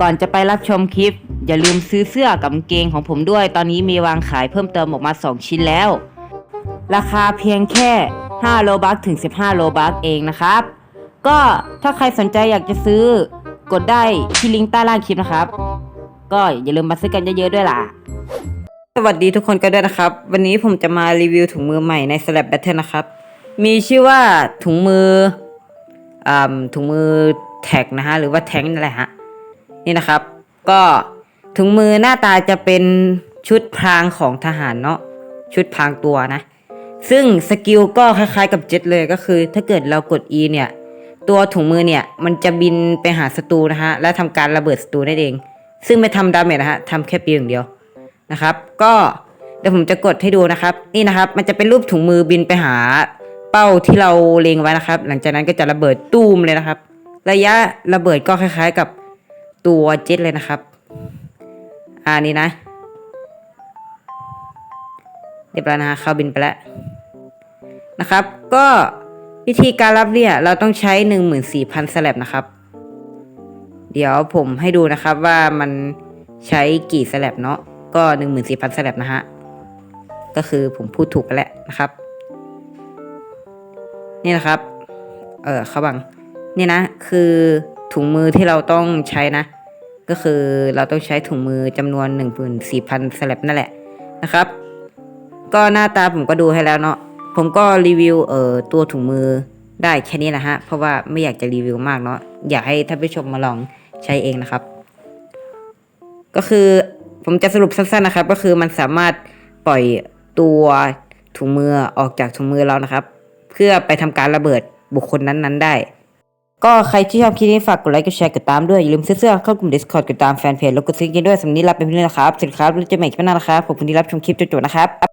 ก่อนจะไปรับชมคลิป อย่าลืมซื้อเสื้อกับกางเกงของผมด้วย ตอนนี้มีวางขายเพิ่มเติมออกมา 2 ชิ้นแล้ว ราคาเพียงแค่ 5 โลบัคถึง 15 โลบัคเองนะครับ ก็ถ้าใครสนใจอยากจะซื้อกดได้ที่ลิงก์ใต้ล่างคลิปนะครับ ก็อย่าลืมมาซื้อกันเยอะๆด้วยล่ะ สวัสดีทุกคนกันด้วยนะครับ วันนี้ผมจะมารีวิวถุงมือใหม่ใน Slap Battle นะครับ มีชื่อว่าถุงมืออ่าถุงมือแท็กนะฮะ หรือว่าแท้งนั่นแหละฮะ นี่นะครับ ก็ถุงมือหน้าตาจะเป็นชุดพรางของทหารเนาะชุดพรางตัวนะ ซึ่งสกิลก็คล้ายๆกับเจ็ตเลยก็คือ ถ้าเกิดเรากด E เนี่ย ตัวถุงมือเนี่ย มันจะบินไปหาศัตรูนะฮะ และทำการระเบิดศัตรูได้เอง ซึ่งไม่ทำดาเมจนะฮะทำแค่ปีอย่างเดียวนะครับ ก็เดี๋ยวผมจะกดให้ดูนะครับ นี่นะครับ มันจะเป็นรูปถุงมือบินไปหาเป้าที่เราเล็งไว้นะครับ หลังจากนั้นก็จะระเบิดตูมเลยนะครับ ระยะระเบิดก็คล้าย ๆ กับ ตัวเจ็ตเลยนะครับ อ่านี่นะ เรียบร้อยนะฮะเข้าบินไปแล้วนะครับ ก็วิธีการรับเนี่ยเราต้องใช้ 14,000สแลบนะครับ เดี๋ยวผมให้ดูนะครับว่ามันใช้กี่สแลบเนาะก็ 14,000สแลบนะฮะก็คือผมพูดถูกไปแล้วนะครับ นี่นะครับ เออเขาบัง นี่นะ คือ ถุงมือที่เราต้องใช้นะ ก็คือเราต้องใช้ถุงมือจำนวน 14,000สแลบนั่นแหละนะครับ ก็หน้าตาผมก็ดูให้แล้วเนาะผมก็รีวิวเอ่อตัวถุงมือได้แค่นี้นะฮะ เพราะว่าไม่อยากจะรีวิวมากเนาะอยากให้ท่านผู้ชมมาลองใช้เองนะครับ ก็คือผมจะสรุปสั้นๆนะครับ ก็คือมันสามารถปล่อยตัวถุงมือออกจากถุงมือเรานะครับ เพื่อไปทำการระเบิดบุคคลนั้นๆได้ ก็ใครที่ชอบคลิปนี้ฝากกดไลค์ กดแชร์ กดตามด้วย อย่าลืมซื้อเสื้อเข้ากลุ่ม Discord กดตามแฟนเพจแล้วกดซิงกันด้วยสำหรับนี้ลาไปเพื่อนนะครับสวัสดีครับแล้วเจอกันใหม่คลิปหน้านะครับขอบคุณที่รับชมคลิปจนจบนะครับ